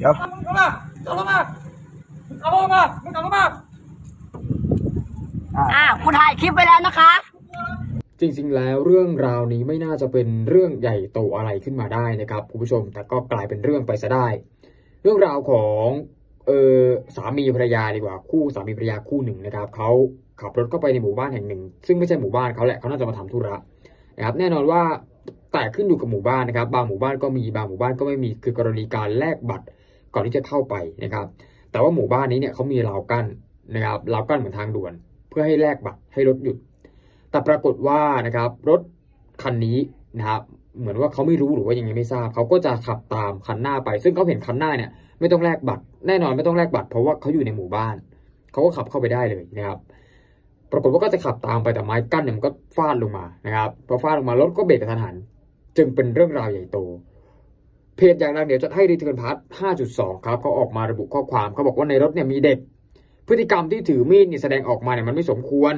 เดี๋ยวมึงเข้ามาจอดลงมามึงขับรถมามึงขับรถมาอ่าคุณถ่ายคลิปไปแล้วนะคะ จริงๆ แล้วเรื่องราวนี้ไม่น่าจะเป็นเรื่องใหญ่โตอะไรขึ้นมาได้นะครับคุณผู้ชม แต่ก็กลายเป็นเรื่องไปซะได้ เรื่องราวของเออสามีภรรยาดีกว่าคู่สามีภรรยาคู่หนึ่งนะครับเขาขับรถเข้าไปในหมู่บ้านแห่งหนึ่ง ซึ่งไม่ใช่หมู่บ้านเขาแหละเขาน่าจะมาทำธุระนะครับแน่นอนว่าแต่ขึ้นอยู่กับหมู่บ้านนะครับ บางหมู่บ้านก็มีบางหมู่บ้านก็ไม่มีคือกรณีการแลกบัตร ก่อนที่จะเข้าไปนะครับ แต่ว่าหมู่บ้านนี้เนี่ยเขามีราวกั้นนะครับราวกั้นเหมือนทางด่วน เพื่อให้แลกบัตรให้รถหยุด แต่ปรากฏว่านะครับรถคันนี้นะครับเหมือนว่าเขาไม่รู้หรือว่ายังไงไม่ทราบเขาก็จะขับตามคันหน้าไป ซึ่งเขาเห็นคันหน้าเนี่ยไม่ต้องแลกบัตร แน่นอนไม่ต้องแลกบัตรเพราะว่าเขาอยู่ในหมู่บ้านเขาก็ขับเข้าไปได้เลยนะครับ ปรากฏว่าก็จะขับตามไปแต่ไม้กั้นเนี่ยมันก็ฟาดลงมานะครับพอฟาดลงมารถก็เบรกกระทันหัน จึงเป็นเรื่องราวใหญ่โต เพจอย่างดังเดี๋ยวจะให้รีเทิร์นพาร์ท5.2 ครับเขาออกมาระบุข้อความเขาบอกว่าในรถเนี่ยมีเด็ก พฤติกรรมที่ถือมีดนี่แสดงออกมาเนี่ยมันไม่สมควร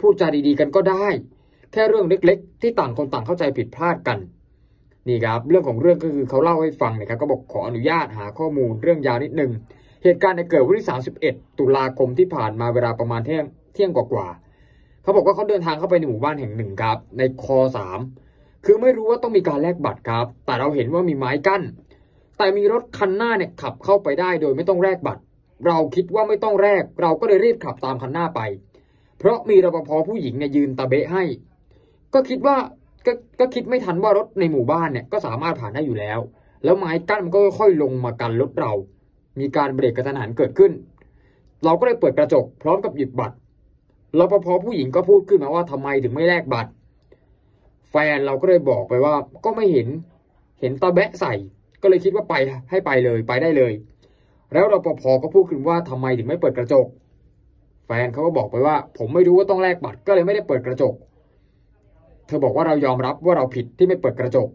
พูดจาดีๆกันก็ได้ แค่เรื่องเล็กๆ ที่ต่างคนต่างเข้าใจผิดพลาดกันนี่ครับเรื่องของเรื่องก็คือเขาเล่าให้ฟังนะครับก็บอกขออนุญาตหาข้อมูลเรื่องยาวนิดหนึ่งเหตุการณ์เนี่ยเกิดวันที่ 31 ตุลาคมที่ผ่านมาเวลาประมาณเที่ยงเที่ยงกว่าๆเขาบอกว่าเขาเดินทางเข้าไปในหมู่บ้านแห่งหนึ่งครับ ในคอสาม คือไม่รู้ว่าต้องมีการแลกบัตรครับ แต่เราเห็นว่ามีไม้กั้น แต่มีรถคันหน้าเนี่ยขับเข้าไปได้โดยไม่ต้องแลกบัตร เราคิดว่าไม่ต้องแลกเราก็เลยรีบขับตามคันหน้าไป เพราะมีรปภผู้หญิงเนี่ยยืนตะเบะให้ ก็คิดว่าก็ก็คิดไม่ทันว่ารถในหมู่บ้านเนี่ยก็สามารถผ่านได้อยู่แล้ว แล้วไม้กั้นมันก็ค่อยๆลงมากันรถเรา มีการเบรกกระทันหันเกิดขึ้น เราก็เลยเปิดกระจกพร้อมกับหยิบบัตรรปภผู้หญิงก็พูดขึ้นมาว่าทำไมถึงไม่แลกบัตร แฟนเราก็เลยบอกไปว่า ก็ไม่เห็นเห็นตะแบะใส่ ก็เลยคิดว่าไปให้ไปเลยไปได้เลย แล้วรปภก็พูดขึ้นว่าทำไมถึงไม่เปิดกระจก แฟนเขาก็บอกไปว่า ผมไม่รู้ว่าต้องแลกบัตรก็เลยไม่ได้เปิดกระจก เธอบอกว่าเรายอมรับว่าเราผิดที่ไม่เปิดกระจก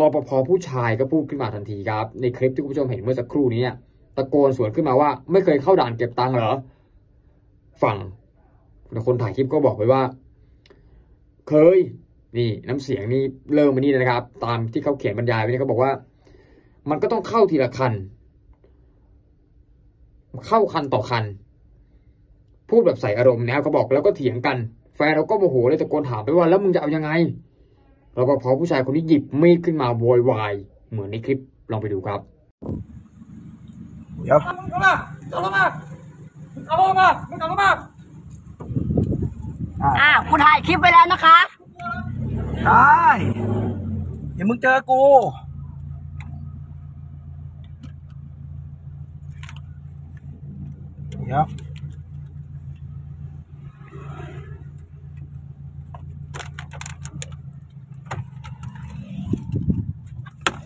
รปภผู้ชายก็พูดขึ้นมาทันทีครับ ในคลิปที่คุณผู้ชมเห็นเมื่อสักครู่นี้ตะโกนสวนขึ้นมาว่าไม่เคยเข้าด่านเก็บตังค์เหรอ ฝั่งคนถ่ายคลิปก็บอกไปว่า เคย นี่น้ำเสียงนี่เริ่มมานี่นะครับ ตามที่เขาเขียนบรรยายไว้นี่เขาบอกว่า มันก็ต้องเข้าทีละคัน เข้าคันต่อคัน พูดแบบใส่อารมณ์นะครับเขาบอกแล้วก็เถียงกัน แฟนเราก็โมโหเลยตะโกนถามไปว่าแล้วมึงจะเอายังไงรปภผู้ชายคนนี้หยิบมีดขึ้นมาโวยวายเหมือนในคลิปลองไปดูครับเดี๋ยวมึงเข้ามาจอดลงมามึงขับรถมามึงขับรถมา อ่าคุณถ่ายคลิปไปแล้วนะคะ ได้เดี๋ยวมึงเจอกูเดี๋ยว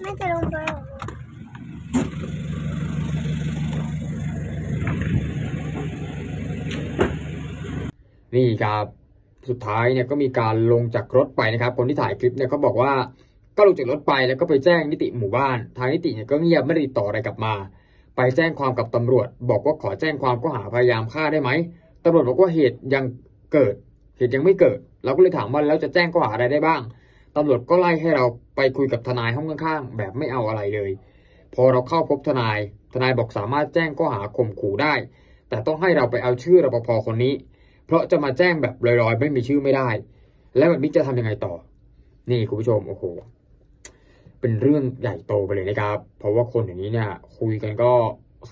ไม่จะลงไปหรอนี่ครับ สุดท้ายเนี่ยก็มีการลงจากรถไปนะครับ คนที่ถ่ายคลิปเนี่ยเขาบอกว่าก็ลงจากรถไปแล้วก็ไปแจ้งนิติหมู่บ้าน ทางนิติเนี่ยก็เงียบไม่ได้ติดต่ออะไรกลับมา ไปแจ้งความกับตำรวจ บอกว่าขอแจ้งความข้อหาพยายามฆ่าได้ไหมตำรวจบอกว่าเหตุยังเกิด เหตุยังไม่เกิด เราก็เลยถามว่าแล้วจะแจ้งข้อหาอะไรได้บ้างตำรวจก็ไล่ให้เราไปคุยกับทนายห้องข้างๆ แบบไม่เอาอะไรเลย พอเราเข้าพบทนาย ทนายบอกสามารถแจ้งข้อหาข่มขู่ได้ แต่ต้องให้เราไปเอาชื่อรปภคนนี้ เพราะจะมาแจ้งแบบลอยๆ ไม่มีชื่อไม่ได้ แล้วแบบนี้จะทำยังไงต่อ นี่คุณผู้ชมโอ้โห เป็นเรื่องใหญ่โตไปเลยนะครับ เพราะว่าคนอย่างนี้เนี่ย คุยกันก็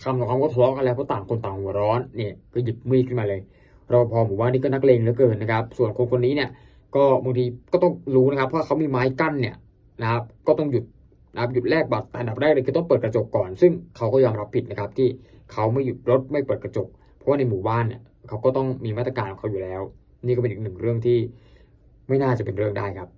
คำต่อคำก็ทะเลาะกันแล้วเพราะต่างคนต่างหัวร้อนเนี่ยก็หยิบมีดขึ้นมาเลยรปภหมู่บ้านนี่ก็นักเลงเหลือเกินนะครับ ส่วนคนคนนี้เนี่ย ก็บางทีก็ต้องรู้นะครับเพราะเขามีไม้กั้นเนี่ยนะครับ ก็ต้องหยุดนะครับหยุดแลกบัตรแต่อันดับแรกเลยคือต้องเปิดกระจกก่อน ซึ่งเขาก็ยอมรับผิดนะครับที่เขาไม่หยุดรถไม่เปิดกระจก เพราะว่าในหมู่บ้านเนี่ย เขาก็ต้องมีมาตรการของเขาอยู่แล้ว นี่ก็เป็นอีกหนึ่งเรื่องที่ไม่น่าจะเป็นเรื่องได้ครับ